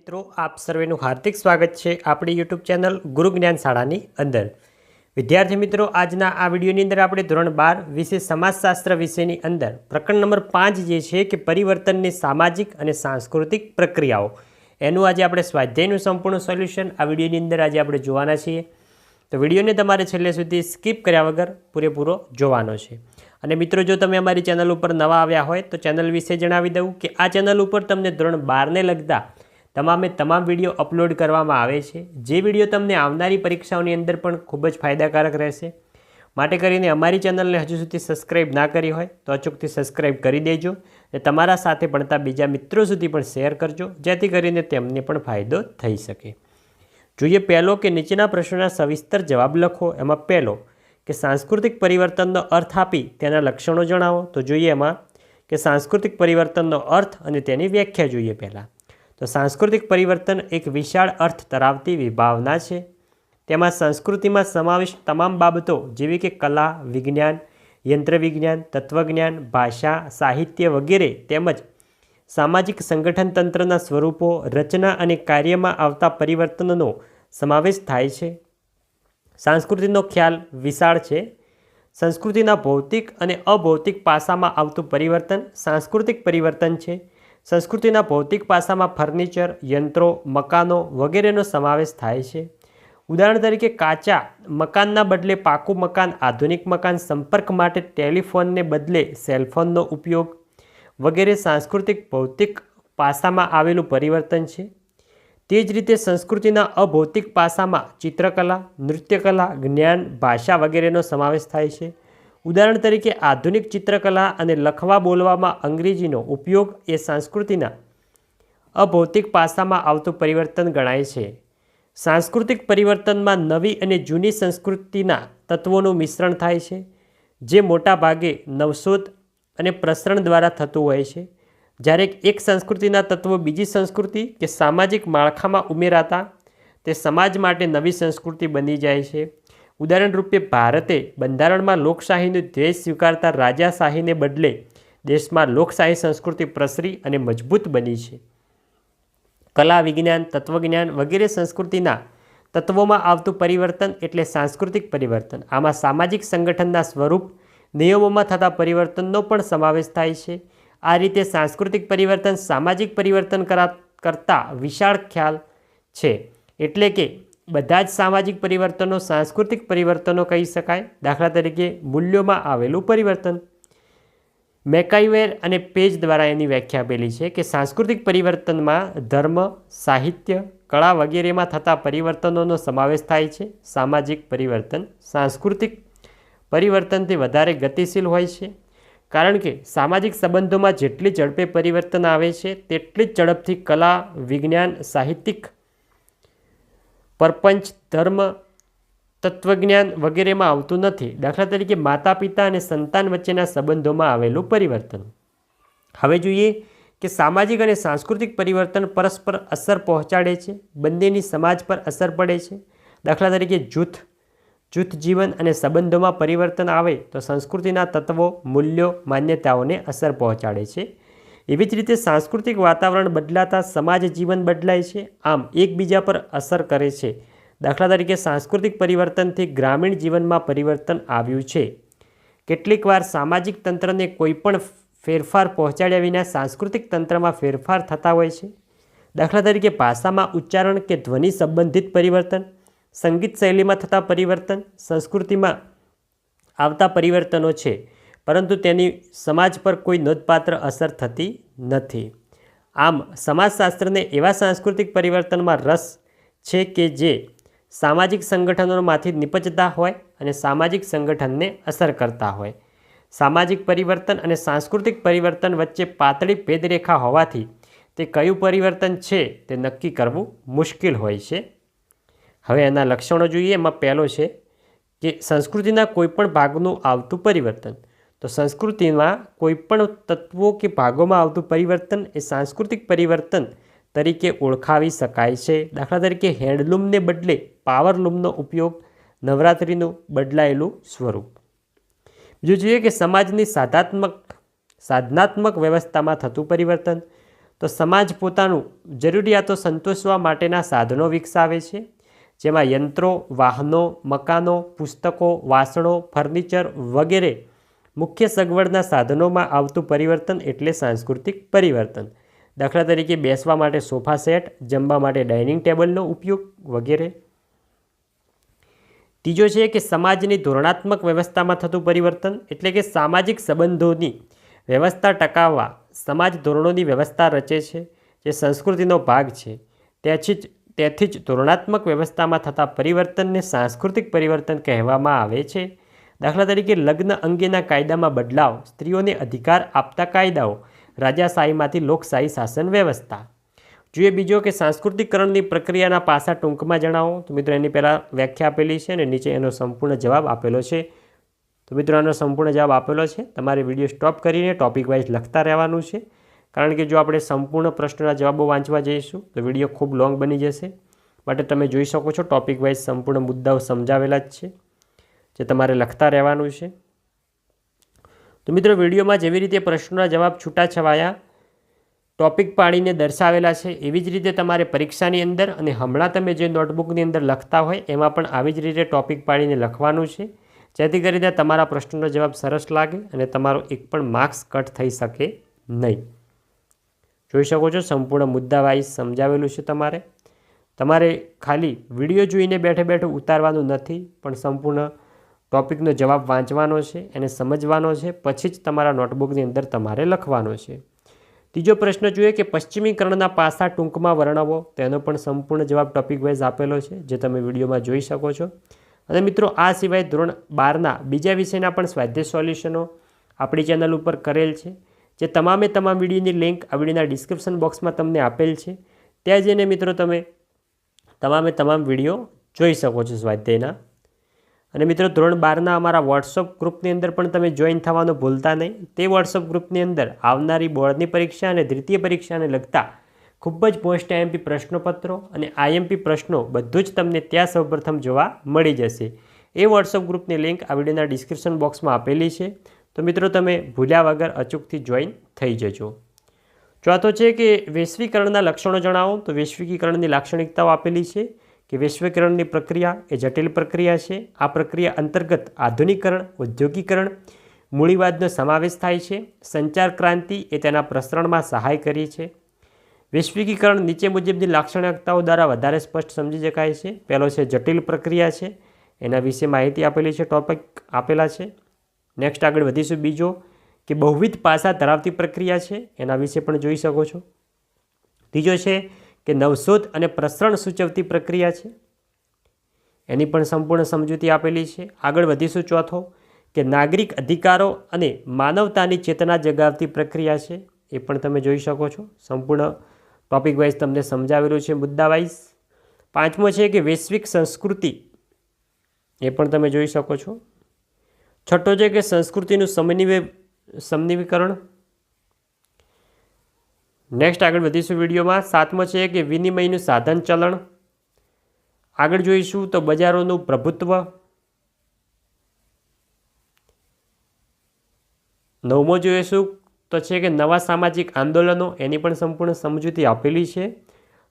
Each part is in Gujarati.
મિત્રો, આપ સર્વેનું હાર્દિક સ્વાગત છે આપણી યુટ્યુબ ચેનલ ગુરુ જ્ઞાન શાળાની અંદર. વિદ્યાર્થી મિત્રો, આજના આ વિડીયોની અંદર આપણે ધોરણ બાર વિશે સમાજશાસ્ત્ર વિષયની અંદર પ્રકરણ નંબર પાંચ જે છે કે પરિવર્તનની સામાજિક અને સાંસ્કૃતિક પ્રક્રિયાઓ, એનું આજે આપણે સ્વાધ્યાયનું સંપૂર્ણ સોલ્યુશન આ વિડીયોની અંદર આજે આપણે જોવાના છીએ. તો વિડીયોને તમારે છેલ્લે સુધી સ્કીપ કર્યા વગર પૂરેપૂરો જોવાનો છે. અને મિત્રો, જો તમે અમારી ચેનલ ઉપર નવા આવ્યા હોય તો ચેનલ વિશે જણાવી દઉં કે આ ચેનલ ઉપર તમને ધોરણ બારને લગતા તમામે તમામ વીડિયો અપલોડ કરવામાં આવે છે. જે વીડિયો તમને આવનારી પરીક્ષાઓની અંદર પણ ખૂબ જ ફાયદાકારક રહેશે. માટે કરીને અમારી ચેનલને હજુ સુધી સબસ્ક્રાઈબ ના કરી હોય તો અચૂકથી સબસ્ક્રાઈબ કરી દેજો અને તમારા સાથે ભણતા બીજા મિત્રો સુધી પણ શેર કરજો, જેથી કરીને તેમને પણ ફાયદો થઈ શકે. જોઈએ પહેલો કે નીચેના પ્રશ્નોના સવિસ્તર જવાબ લખો. એમાં પહેલો કે સાંસ્કૃતિક પરિવર્તનનો અર્થ આપી તેના લક્ષણો જણાવો. તો જોઈએ એમાં કે સાંસ્કૃતિક પરિવર્તનનો અર્થ અને તેની વ્યાખ્યા જોઈએ પહેલાં. તો સાંસ્કૃતિક પરિવર્તન એક વિશાળ અર્થ ધરાવતી વિભાવના છે. તેમાં સંસ્કૃતિમાં સમાવિષ્ટ તમામ બાબતો જેવી કે કલા, વિજ્ઞાન, યંત્રવિજ્ઞાન, તત્વજ્ઞાન, ભાષા, સાહિત્ય વગેરે તેમજ સામાજિક સંગઠન તંત્રના સ્વરૂપો, રચના અને કાર્યમાં આવતા પરિવર્તનનો સમાવેશ થાય છે. સંસ્કૃતિનો ખ્યાલ વિશાળ છે. સંસ્કૃતિના ભૌતિક અને અભૌતિક પાસામાં આવતું પરિવર્તન સાંસ્કૃતિક પરિવર્તન છે. સંસ્કૃતિના ભૌતિક પાસામાં ફર્નિચર, યંત્રો, મકાનો વગેરેનો સમાવેશ થાય છે. ઉદાહરણ તરીકે કાચા મકાનના બદલે પાકું મકાન, આધુનિક મકાન સંપર્ક માટે ટેલિફોનને બદલે સેલફોનનો ઉપયોગ વગેરે સાંસ્કૃતિક ભૌતિક પાસામાં આવેલું પરિવર્તન છે. તે જ રીતે સંસ્કૃતિના અભૌતિક પાસામાં ચિત્રકલા, નૃત્યકલા, જ્ઞાન, ભાષા વગેરેનો સમાવેશ થાય છે. ઉદાહરણ તરીકે આધુનિક ચિત્રકલા અને લખવા બોલવામાં અંગ્રેજીનો ઉપયોગ એ સંસ્કૃતિના અભૌતિક પાસામાં આવતું પરિવર્તન ગણાય છે. સાંસ્કૃતિક પરિવર્તનમાં નવી અને જૂની સંસ્કૃતિના તત્વોનું મિશ્રણ થાય છે, જે મોટા ભાગે નવશોધ અને પ્રસરણ દ્વારા થતું હોય છે. જ્યારે એક સંસ્કૃતિના તત્વો બીજી સંસ્કૃતિ કે સામાજિક માળખામાં ઉમેરાતા, તે સમાજ માટે નવી સંસ્કૃતિ બની જાય છે. ઉદાહરણ રૂપે ભારતે બંધારણમાં લોકશાહીનું ધ્યેય સ્વીકારતા રાજાશાહીને બદલે દેશમાં લોકશાહી સંસ્કૃતિ પ્રસરી અને મજબૂત બની છે. કલા, વિજ્ઞાન, તત્વજ્ઞાન વગેરે સંસ્કૃતિના તત્વોમાં આવતું પરિવર્તન એટલે સાંસ્કૃતિક પરિવર્તન. આમાં સામાજિક સંગઠનના સ્વરૂપ, નિયમોમાં થતા પરિવર્તનનો પણ સમાવેશ થાય છે. આ રીતે સાંસ્કૃતિક પરિવર્તન સામાજિક પરિવર્તન કરા, કરતાં વિશાળ ખ્યાલ છે. એટલે કે બધા જ સામાજિક પરિવર્તનો, સાંસ્કૃતિક પરિવર્તનો કહી શકાય. દાખલા તરીકે, મૂલ્યોમાં આવેલું પરિવર્તન. મેકાઈવેર અને પેજ દ્વારા એની વ્યાખ્યા આપેલી છે કે સાંસ્કૃતિક પરિવર્તનમાં ધર્મ, સાહિત્ય, કળા વગેરેમાં થતા પરિવર્તનોનો સમાવેશ થાય છે. સામાજિક પરિવર્તન, સાંસ્કૃતિક પરિવર્તનથી વધારે ગતિશીલ હોય છે. કારણ કે, સામાજિક સંબંધોમાં જેટલી ઝડપે પરિવર્તન આવે છે, તેટલી જ ઝડપથી કલા, વિજ્ઞાન, સાહિત્યિક પરપંચ, ધર્મ, તત્વજ્ઞાન વગેરેમાં આવતું નથી. દાખલા તરીકે માતા, પિતા અને સંતાન વચ્ચેના સંબંધોમાં આવેલું પરિવર્તન. હવે જોઈએ કે સામાજિક અને સાંસ્કૃતિક પરિવર્તન પરસ્પર અસર પહોંચાડે છે, બંનેની સમાજ પર અસર પડે છે. દાખલા તરીકે જૂથ જૂથ જીવન અને સંબંધોમાં પરિવર્તન આવે તો સંસ્કૃતિના તત્વો, મૂલ્યો, માન્યતાઓને અસર પહોંચાડે છે. એવી જ રીતે સાંસ્કૃતિક વાતાવરણ બદલાતા સમાજ જીવન બદલાય છે. આમ એકબીજા પર અસર કરે છે. દાખલા તરીકે સાંસ્કૃતિક પરિવર્તનથી ગ્રામીણ જીવનમાં પરિવર્તન આવ્યું છે. કેટલીકવાર સામાજિક તંત્રને કોઈપણ ફેરફાર પહોંચાડ્યા વિના સાંસ્કૃતિક તંત્રમાં ફેરફાર થતા હોય છે. દાખલા તરીકે ભાષામાં ઉચ્ચારણ કે ધ્વનિ સંબંધિત પરિવર્તન, સંગીત શૈલીમાં થતા પરિવર્તન, સંસ્કૃતિમાં આવતા પરિવર્તનો છે. પરંતુ તેની સમાજ પર કોઈ નોંધપાત્ર અસર થતી નથી. આમ, સમાજશાસ્ત્રને એવા સાંસ્કૃતિક પરિવર્તનમાં રસ છે કે જે સામાજિક સંગઠનોમાંથી નિપજતા હોય અને સામાજિક સંગઠનને અસર કરતા હોય. સામાજિક પરિવર્તન અને સાંસ્કૃતિક પરિવર્તન વચ્ચે પાતળી ભેદરેખા હોવાથી તે કયું પરિવર્તન છે તે નક્કી કરવું મુશ્કેલ હોય છે. હવે એના લક્ષણો જોઈએ. એમાં પહેલો છે કે સંસ્કૃતિના કોઈપણ ભાગનું આવતું પરિવર્તન. તો સંસ્કૃતિમાં કોઈપણ તત્વો કે ભાગોમાં આવતું પરિવર્તન એ સાંસ્કૃતિક પરિવર્તન તરીકે ઓળખાવી શકાય છે. દાખલા તરીકે હેન્ડલૂમને બદલે પાવરલૂમનો ઉપયોગ નવરાત્રિનું બદલાયેલું સ્વરૂપ. બીજું જોઈએ કે સમાજની સાધાત્મક, સાધનાત્મક વ્યવસ્થામાં થતું પરિવર્તન. તો સમાજ પોતાનું જરૂરિયાતો સંતોષવા માટેના સાધનો વિકસાવે છે. જેમાં યંત્રો, વાહનો, મકાનો, પુસ્તકો, વાસણો, ફર્નિચર વગેરે મુખ્ય સગવડના સાધનોમાં આવતું પરિવર્તન એટલે સાંસ્કૃતિક પરિવર્તન. દાખલા તરીકે બેસવા માટે સોફા સેટ, જમવા માટે ડાઇનિંગ ટેબલનો ઉપયોગ વગેરે. ત્રીજો છે કે સમાજની ધોરણાત્મક વ્યવસ્થામાં થતું પરિવર્તન એટલે કે સામાજિક સંબંધોની વ્યવસ્થા ટકાવવા. સમાજ ધોરણોની વ્યવસ્થા રચે છે, જે સંસ્કૃતિનો ભાગ છે. ત્યાંથી જ તેથી જ ધોરણાત્મક વ્યવસ્થામાં થતા પરિવર્તનને સાંસ્કૃતિક પરિવર્તન કહેવામાં આવે છે. દાખલા તરીકે લગ્ન અંગેના કાયદામાં બદલાવ, સ્ત્રીઓને અધિકાર આપતા કાયદાઓ રાજાશાહીમાંથી લોકશાહી શાસન વ્યવસ્થા. જોઈએ બીજો કે સાંસ્કૃતિકરણની પ્રક્રિયાના પાસા ટૂંકમાં જણાવો. તો મિત્રો એની પહેલાં વ્યાખ્યા આપેલી છે અને નીચે એનો સંપૂર્ણ જવાબ આપેલો છે. તો મિત્રો આનો સંપૂર્ણ જવાબ આપેલો છે. તમારે વીડિયો સ્ટોપ કરીને ટોપિક વાઇઝ લખતા રહેવાનું છે. કારણ કે જો આપણે સંપૂર્ણ પ્રશ્નના જવાબો વાંચવા જઈશું, તો વીડિયો ખૂબ લોંગ બની જશે. માટે તમે જોઈ શકો છો ટોપિક વાઇઝ સંપૂર્ણ મુદ્દાઓ સમજાવેલા જ છે. જે તમારે લખતા રહેવાનું છે. તો મિત્રો, વિડીયોમાં જેવી રીતે પ્રશ્નોના જવાબ છૂટાછવાયા, ટોપિક પાડીને દર્શાવેલા છે, એવી જ રીતે તમારે પરીક્ષાની અંદર અને હમણાં તમે જે નોટબુકની અંદર લખતા હોય, એમાં પણ આવી જ રીતે ટોપિક પાડીને લખવાનું છે. જેથી કરીને તમારા પ્રશ્નનો જવાબ સરસ લાગે અને તમારો એક પણ માર્ક્સ કટ થઈ શકે નહીં. જોઈ શકો છો, સંપૂર્ણ મુદ્દા વાઇઝ સમજાવેલું છે તમારે. તમારે ખાલી વીડિયો જોઈને બેઠે બેઠે ઉતારવાનું નથી, પણ સંપૂર્ણ ટોપિકનો જવાબ વાંચવાનો છે, એને સમજવાનો છે, પછી જ તમારા નોટબુકની અંદર તમારે લખવાનો છે. ત્રીજો પ્રશ્ન જોઈએ કે પશ્ચિમીકરણના પાસા ટૂંકમાં વર્ણવો, તેનો પણ સંપૂર્ણ જવાબ ટોપિક વાઇઝ આપેલો છે, જે તમે વિડીયોમાં જોઈ શકો છો. અને મિત્રો, આ સિવાય ધોરણ બારના બીજા વિષયના પણ સ્વાધ્યાય સોલ્યુશનો આપણી ચેનલ ઉપર કરેલ છે, જે તમામે તમામ વિડીયોની લિંક આ વિડીયોના ડિસ્ક્રિપ્શન બોક્સમાં તમને આપેલ છે. ત્યાં જઈને મિત્રો, તમે તમામે તમામ વીડિયો જોઈ શકો છો સ્વાધ્યાયના. અને મિત્રો ધોરણ બારના અમારા વોટ્સઅપ ગ્રુપની અંદર પણ તમે જોઈન થવાનું ભૂલતા નહીં. તે વોટ્સઅપ ગ્રુપની અંદર આવનારી બોર્ડની પરીક્ષા અને દ્વિતીય પરીક્ષાને લગતા ખૂબ જ પોસ્ટ આઈએમપી પ્રશ્નપત્રો અને આઈએમપી પ્રશ્નો બધું જ તમને ત્યાં સૌપ્રથમ જોવા મળી જશે. એ વોટ્સઅપ ગ્રુપની લિંક આ વિડીયોના ડિસ્ક્રિપ્શન બોક્સમાં આપેલી છે. તો મિત્રો તમે ભૂલ્યા વગર અચૂકથી જોઈન થઈ જજો. ચોથો છે કે વૈશ્વિકરણના લક્ષણો જણાવો. તો વૈશ્વિકીકરણની લાક્ષણિકતાઓ આપેલી છે. કે વૈશ્વિકરણની પ્રક્રિયા એ જટિલ પ્રક્રિયા છે. આ પ્રક્રિયા અંતર્ગત આધુનિકરણ, ઔદ્યોગિકરણ, મૂડીવાદનો સમાવેશ થાય છે. સંચાર ક્રાંતિ એ તેના પ્રસરણમાં સહાય કરી છે. વૈશ્વિકીકરણ નીચે મુજબની લાક્ષણિકતાઓ દ્વારા વધારે સ્પષ્ટ સમજી શકાય છે. પહેલો છે જટિલ પ્રક્રિયા છે. એના વિશે માહિતી આપેલી છે ટોપિક આપેલા છે. નેક્સ્ટ આગળ વધીશું બીજો, કે બહુવિધ પાસા ધરાવતી પ્રક્રિયા છે. એના વિશે પણ જોઈ શકો છો. ત્રીજો છે કે નવશોધ અને પ્રસરણ સૂચવતી પ્રક્રિયા છે? એની પણ સંપૂર્ણ સમજૂતી આપેલી છે. આગળ વધીશું ચોથો, કે નાગરિક અધિકારો અને માનવતાની ચેતના જગાવતી પ્રક્રિયા છે. એ પણ તમે જોઈ શકો છો. સંપૂર્ણ ટોપિક વાઇઝ તમને સમજાવેલું છે મુદ્દા વાઇઝ પાંચમો છે કે વૈશ્વિક સંસ્કૃતિ. એ પણ તમે જોઈ શકો છો. છઠ્ઠો છે કે સંસ્કૃતિનું સમન્વય સમન્વયકરણ નેક્સ્ટ આગળ વધીશું વિડીયોમાં. સાતમો છે કે વિનિમયનું સાધન ચલણ. આગળ જોઈશું તો બજારોનું પ્રભુત્વ. નવમો જોઈશું તો છે કે નવા સામાજિક આંદોલનો, એની પણ સંપૂર્ણ સમજૂતી આપેલી છે.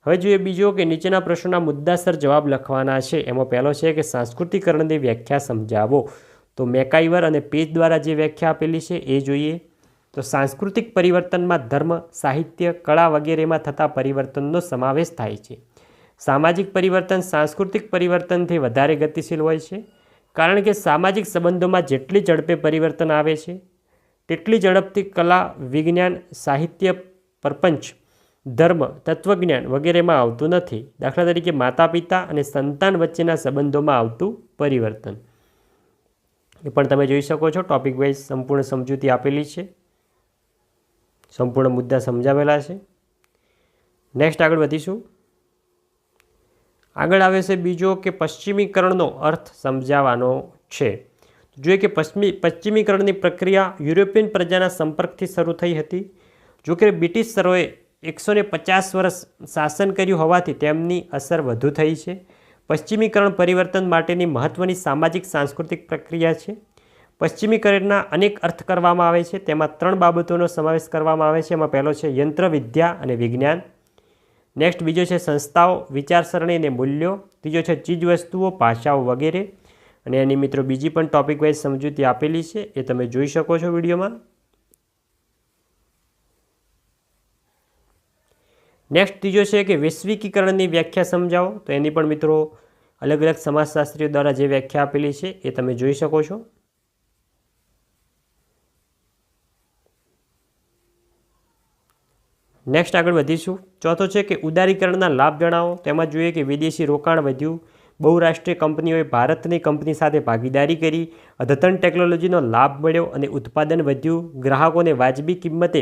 હવે જોઈએ બીજો કે નીચેના પ્રશ્નોના મુદ્દાસર જવાબ લખવાના છે. એમાં પહેલો છે કે સાંસ્કૃતિકરણની વ્યાખ્યા સમજાવો. તો મેકાઈવર અને પેજ દ્વારા જે વ્યાખ્યા આપેલી છે, એ જોઈએ. તો સાંસ્કૃતિક પરિવર્તનમાં ધર્મ, સાહિત્ય, કળા વગેરેમાં થતા પરિવર્તનનો સમાવેશ થાય છે. સામાજિક પરિવર્તન સાંસ્કૃતિક પરિવર્તનથી વધારે ગતિશીલ હોય છે, કારણ કે સામાજિક સંબંધોમાં જેટલી ઝડપે પરિવર્તન આવે છે, તેટલી ઝડપથી કલા, વિજ્ઞાન, સાહિત્ય, પરપંચ, ધર્મ, તત્વજ્ઞાન વગેરેમાં આવતું નથી. દાખલા તરીકે માતા પિતા અને સંતાન વચ્ચેના સંબંધોમાં આવતું પરિવર્તન. એ પણ તમે જોઈ શકો છો. ટોપિક વાઇઝ સંપૂર્ણ સમજૂતી આપેલી છે. સંપૂર્ણ મુદ્દા સમજાવેલા છે. નેક્સ્ટ આગળ વધીશું. આગળ આવે છે બીજો કે પશ્ચિમીકરણનો અર્થ સમજાવવાનો છે. જોઈએ કે પશ્ચિમી, પશ્ચિમીકરણની પ્રક્રિયા યુરોપિયન પ્રજાના સંપર્કથી શરૂ થઈ હતી. જો કે બ્રિટિશ સરોએ એકસો પચાસ વર્ષ શાસન કર્યું હોવાથી તેમની અસર વધુ થઈ છે. પશ્ચિમીકરણ પરિવર્તન માટેની મહત્ત્વની સામાજિક, સાંસ્કૃતિક પ્રક્રિયા છે. પશ્ચિમીકરણના અનેક અર્થ કરવામાં આવે છે. તેમાં ત્રણ બાબતોનો સમાવેશ કરવામાં આવે છે. એમાં પહેલો છે યંત્ર, વિદ્યા અને વિજ્ઞાન. નેક્સ્ટ બીજો છે સંસ્થાઓ, વિચારસરણી અને મૂલ્યો. ત્રીજો છે ચીજવસ્તુઓ, ભાષાઓ વગેરે. અને એની મિત્રો બીજી પણ ટોપિક વાઇઝ સમજૂતી આપેલી છે. એ તમે જોઈ શકો છો વિડીયોમાં. નેક્સ્ટ ત્રીજો છે કે વૈશ્વિકીકરણની વ્યાખ્યા સમજાવો. તો એની પણ મિત્રો અલગ અલગ સમાજશાસ્ત્રીઓ દ્વારા જે વ્યાખ્યા આપેલી છે, એ તમે જોઈ શકો છો. નેક્સ્ટ આગળ વધીશું. ચોથો છે કે ઉદારીકરણના લાભ જણાવો. તેમાં જોઈએ કે વિદેશી રોકાણ વધ્યું. બહુરાષ્ટ્રીય કંપનીઓએ ભારતની કંપની સાથે ભાગીદારી કરી. અદ્યતન ટેકનોલોજીનો લાભ મળ્યો અને ઉત્પાદન વધ્યું. ગ્રાહકોને વાજબી કિંમતે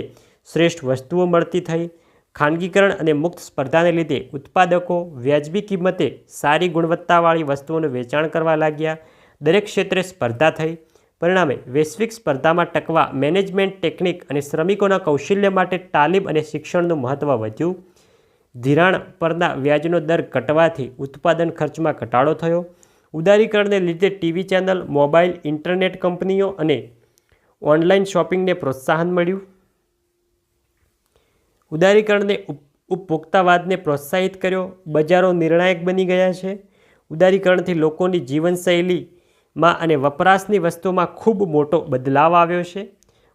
શ્રેષ્ઠ વસ્તુઓ મળતી થઈ. ખાનગીકરણ અને મુક્ત સ્પર્ધાને લીધે ઉત્પાદકો વ્યાજબી કિંમતે સારી ગુણવત્તાવાળી વસ્તુઓનું વેચાણ કરવા લાગ્યા. દરેક ક્ષેત્રે સ્પર્ધા થઈ. પરિણામે વૈશ્વિક સ્પર્ધામાં ટકવા મેનેજમેન્ટ ટેકનિક અને શ્રમિકોના કૌશલ્ય માટે તાલીમ અને શિક્ષણનું મહત્ત્વ વધ્યું. ધિરાણ પરના વ્યાજનો દર ઘટવાથી ઉત્પાદન ખર્ચમાં ઘટાડો થયો. ઉદારીકરણને લીધે ટીવી ચેનલ, મોબાઈલ, ઇન્ટરનેટ કંપનીઓ અને ઓનલાઈન શોપિંગને પ્રોત્સાહન મળ્યું. ઉદારીકરણને ઉપભોક્તાવાદને પ્રોત્સાહિત કર્યો. બજારો નિર્ણાયક બની ગયા છે. ઉદારીકરણથી લોકોની જીવનશૈલીમાં અને વપરાશની વસ્તુમાં ખૂબ મોટો બદલાવ આવ્યો છે.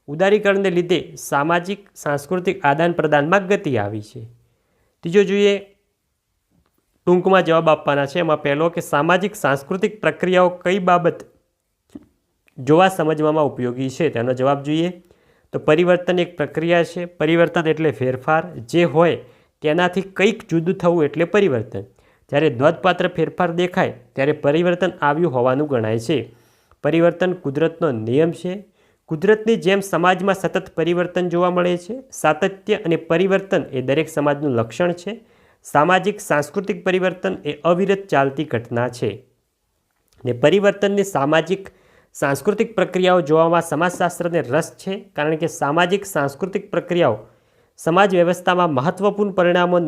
ઉદારીકરણને લીધે સામાજિક, સાંસ્કૃતિક આદાન પ્રદાનમાં ગતિ આવી છે. ત્રીજો જોઈએ, ટૂંકમાં જવાબ આપવાના છે. એમાં પહેલો કે સામાજિક, સાંસ્કૃતિક પ્રક્રિયાઓ કઈ બાબત જોવા સમજવામાં ઉપયોગી છે તેનો જવાબ જોઈએ. તો પરિવર્તન એક પ્રક્રિયા છે. પરિવર્તન એટલે ફેરફાર. જે હોય તેનાથી કંઈક જુદું થવું એટલે પરિવર્તન. જ્યારે નોંધપાત્ર ફેરફાર દેખાય, ત્યારે પરિવર્તન આવ્યું હોવાનું ગણાય છે. પરિવર્તન કુદરતનો નિયમ છે. કુદરતની જેમ સમાજમાં સતત પરિવર્તન જોવા મળે છે. સાતત્ય અને પરિવર્તન એ દરેક સમાજનું લક્ષણ છે. સામાજિક, સાંસ્કૃતિક પરિવર્તન એ અવિરત ચાલતી ઘટના છે. ને પરિવર્તનની સામાજિક, સાંસ્કૃતિક પ્રક્રિયાઓ જોવામાં સમાજશાસ્ત્રને રસ છે, કારણ કે સામાજિક, સાંસ્કૃતિક પ્રક્રિયાઓ સમાજ વ્યવસ્થામાં મહત્વપૂર્ણ પરિણામો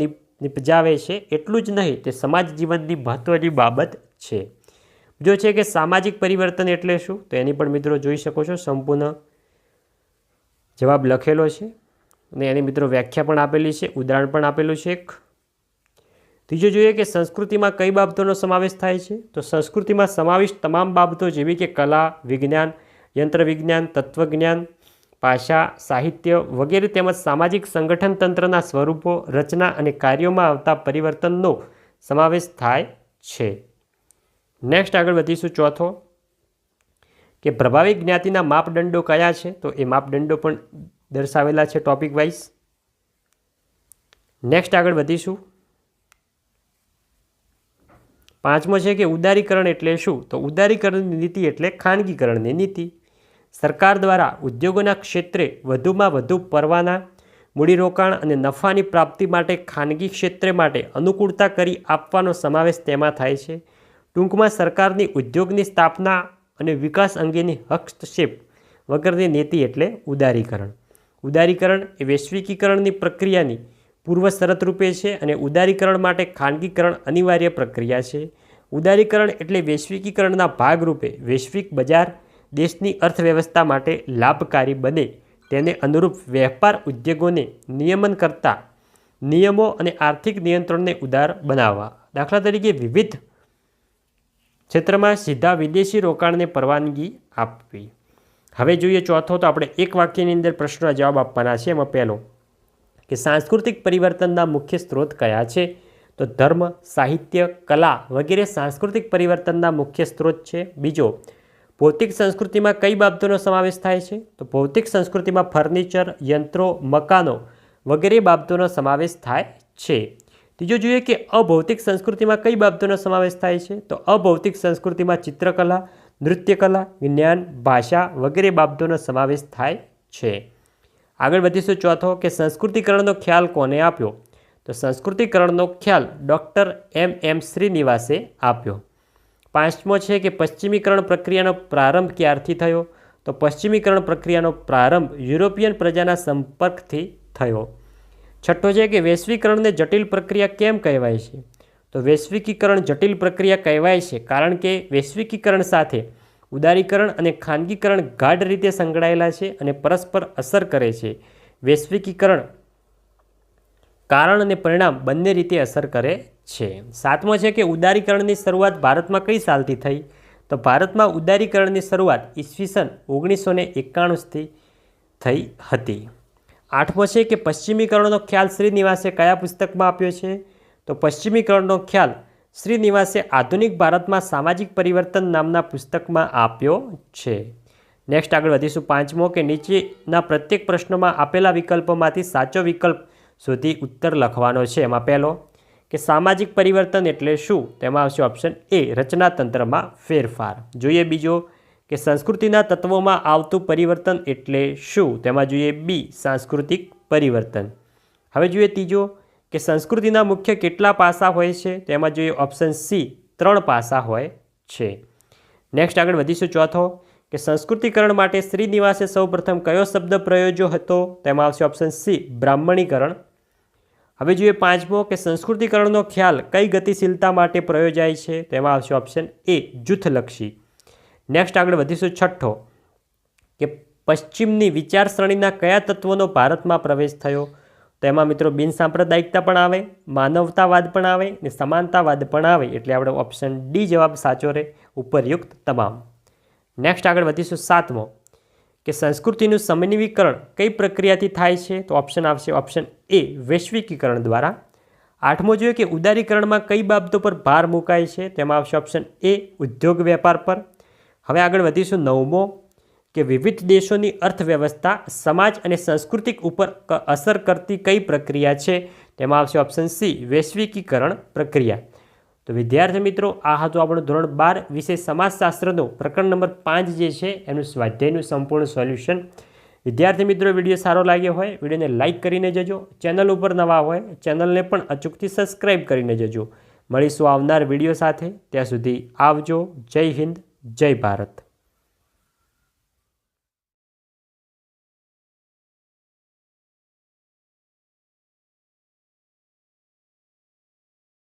નિપજાવે છે, એટલું જ નહીં, તે સમાજ જીવનની મહત્ત્વની બાબત છે. જો છે કે સામાજિક પરિવર્તન એટલે શું, તો એની પણ મિત્રો જોઈ શકો છો, સંપૂર્ણ જવાબ લખેલો છે. અને એની મિત્રો વ્યાખ્યા પણ આપેલી છે, ઉદાહરણ પણ આપેલું છે એક. ત્રીજો જોઈએ કે સંસ્કૃતિમાં કઈ બાબતોનો સમાવેશ થાય છે, તો સંસ્કૃતિમાં સમાવિષ્ટ તમામ બાબતો જેવી કે કલા, વિજ્ઞાન યંત્ર વિજ્ઞાન તત્વજ્ઞાન ભાષા, સાહિત્ય વગેરે તેમજ સામાજિક સંગઠન તંત્રના સ્વરૂપો, રચના અને કાર્યોમાં આવતા પરિવર્તનનો સમાવેશ થાય છે. નેક્સ્ટ આગળ વધીશું ચોથો. કે પ્રભાવી જ્ઞાતિના માપદંડો કયા છે? તો એ માપદંડો પણ દર્શાવેલા છે ટોપિક વાઇઝ નેક્સ્ટ આગળ વધીશું. પાંચમો છે કે ઉદારીકરણ એટલે શું? તો ઉદારીકરણની નીતિ એટલે ખાનગીકરણની નીતિ. સરકાર દ્વારા ઉદ્યોગોના ક્ષેત્રે વધુમાં વધુ પરવાના, મૂડીરોકાણ અને નફાની પ્રાપ્તિ માટે ખાનગી ક્ષેત્રે માટે અનુકૂળતા કરી આપવાનો સમાવેશ તેમાં થાય છે. ટૂંકમાં સરકારની ઉદ્યોગની સ્થાપના અને વિકાસ અંગેની હસ્તક્ષેપ વગરની નીતિ એટલે ઉદારીકરણ. ઉદારીકરણ એ વૈશ્વિકીકરણની પ્રક્રિયાની પૂર્વ શરત રૂપે છે અને ઉદારીકરણ માટે ખાનગીકરણ અનિવાર્ય પ્રક્રિયા છે. ઉદારીકરણ એટલે વૈશ્વિકીકરણના ભાગરૂપે વૈશ્વિક બજાર દેશની અર્થવ્યવસ્થા માટે લાભકારી બને, તેને અનુરૂપ વેપાર ઉદ્યોગોને નિયમન કરતા નિયમો અને આર્થિક નિયંત્રણને ઉદાર બનાવવા. દાખલા તરીકે વિવિધ ક્ષેત્રમાં સીધા વિદેશી રોકાણને પરવાનગી આપવી. હવે જોઈએ ચોથો તો આપણે એક વાક્યની અંદર પ્રશ્નના જવાબ આપવાના છે. એમાં પહેલો, કે સાંસ્કૃતિક પરિવર્તનના મુખ્ય સ્ત્રોત કયા છે? તો ધર્મ, સાહિત્ય, કલા વગેરે સાંસ્કૃતિક પરિવર્તનના મુખ્ય સ્ત્રોત છે. બીજો ભૌતિક સંસ્કૃતિમાં કઈ બાબતોનો સમાવેશ થાય છે? તો ભૌતિક સંસ્કૃતિમાં ફર્નિચર, યંત્રો, મકાનો વગેરે બાબતોનો સમાવેશ થાય છે. ત્રીજો જોઈએ કે અભૌતિક સંસ્કૃતિમાં કઈ બાબતોનો સમાવેશ થાય છે? તો અભૌતિક સંસ્કૃતિમાં ચિત્રકલા, નૃત્યકલા વિજ્ઞાન ભાષા વગેરે બાબતોનો સમાવેશ થાય છે. આગળ વધીશું ચોથો કે સંસ્કૃતિકરણનો ખ્યાલ કોને આપ્યો? તો સંસ્કૃતિકરણનો ખ્યાલ ડૉક્ટર એમ એમ શ્રીનિવાસે આપ્યો. પાંચમો છે કે પશ્ચિમીકરણ પ્રક્રિયાનો પ્રારંભ ક્યારથી થયો? તો પશ્ચિમીકરણ પ્રક્રિયાનો પ્રારંભ યુરોપિયન પ્રજાના સંપર્કથી થયો. છઠ્ઠો છે કે વૈશ્વિકરણને જટિલ પ્રક્રિયા કેમ કહેવાય છે? તો વૈશ્વિકીકરણ જટિલ પ્રક્રિયા કહેવાય છે કારણ કે વૈશ્વિકીકરણ સાથે ઉદારીકરણ અને ખાનગીકરણ ગાઢ રીતે સંકળાયેલા છે અને પરસ્પર અસર કરે છે. વૈશ્વિકીકરણ કારણ અને પરિણામ બંને રીતે અસર કરે છે. સાતમો છે કે ઉદારીકરણની શરૂઆત ભારતમાં કઈ સાલથી થઈ? તો ભારતમાં ઉદારીકરણની શરૂઆત ઈસવીસન ઓગણીસો ને એકાણુંથી થઈ હતી. આઠમો છે કે પશ્ચિમીકરણનો ખ્યાલ શ્રીનિવાસે કયા પુસ્તકમાં આપ્યો છે? તો પશ્ચિમીકરણનો ખ્યાલ શ્રીનિવાસે આધુનિક ભારતમાં સામાજિક પરિવર્તન નામના પુસ્તકમાં આપ્યો છે. નેક્સ્ટ આગળ વધીશું પાંચમો કે નીચેના પ્રત્યેક પ્રશ્નમાં આપેલા વિકલ્પોમાંથી સાચો વિકલ્પ શોધી ઉત્તર લખવાનો છે. એમાં પહેલો, કે સામાજિક પરિવર્તન એટલે શું? તેમાં આવશે ઓપ્શન એ રચનાતંત્રમાં ફેરફાર. જોઈએ બીજો, કે સંસ્કૃતિના તત્વોમાં આવતું પરિવર્તન એટલે શું? તેમાં જોઈએ બી સાંસ્કૃતિક પરિવર્તન. હવે જોઈએ ત્રીજો, કે સંસ્કૃતિના મુખ્ય કેટલા પાસા હોય છે? તેમાં જોઈએ ઓપ્શન સી ત્રણ પાસા હોય છે. નેક્સ્ટ આગળ વધીશું ચોથો, કે સંસ્કૃતિકરણ માટે શ્રીનિવાસે સૌપ્રથમ કયો શબ્દ પ્રયોજ્યો હતો? તેમાં આવશે ઓપ્શન સી બ્રાહ્મણીકરણ. હવે જોઈએ પાંચમો કે સંસ્કૃતિકરણનો ખ્યાલ કઈ ગતિશીલતા માટે પ્રયોજાય છે? તેમાં આવશે ઓપ્શન એ જૂથલક્ષી. નેક્સ્ટ આગળ વધીશું છઠ્ઠો કે પશ્ચિમની વિચારસરણીના કયા તત્વોનો ભારતમાં પ્રવેશ થયો? તેમાં મિત્રો બિનસાંપ્રદાયિકતા પણ આવે, માનવતાવાદ પણ આવે ને સમાનતાવાદ પણ આવે એટલે આપણે ઓપ્શન ડી જવાબ સાચો રહે, ઉપરયુક્ત તમામ. નેક્સ્ટ આગળ વધીશું સાતમો કે સંસ્કૃતિનું સમન્વીકરણ કઈ પ્રક્રિયાથી થાય છે? તો ઓપ્શન આવશે ઓપ્શન એ વૈશ્વિકીકરણ દ્વારા. આઠમો જોઈએ કે ઉદારીકરણમાં કઈ બાબતો પર ભાર મુકાય છે? તેમાં આવશે ઓપ્શન એ ઉદ્યોગ વેપાર પર. હવે આગળ વધીશું નવમો, કે વિવિધ દેશોની અર્થવ્યવસ્થા સમાજ અને સાંસ્કૃતિક ઉપર અસર કરતી કઈ પ્રક્રિયા છે? તેમાં આવશે ઓપ્શન સી વૈશ્વિકીકરણ પ્રક્રિયા. તો વિદ્યાર્થી મિત્રો, આ હતું આપણું ધોરણ બાર વિષય સમાજશાસ્ત્રનો પ્રકરણ નંબર પાંચ જે છે, એનું સ્વાધ્યાયનું સંપૂર્ણ સોલ્યુશન. વિદ્યાર્થી મિત્રો, વીડિયો સારો લાગ્યો હોય, વિડીયોને લાઇક કરીને જજો. ચેનલ ઉપર નવા હોય, ચેનલને પણ અચૂકથી સબસ્ક્રાઈબ કરીને જજો. મળીશું આવનાર વીડિયો સાથે. ત્યાં સુધી આવજો. જય હિન્દ, જય ભારત.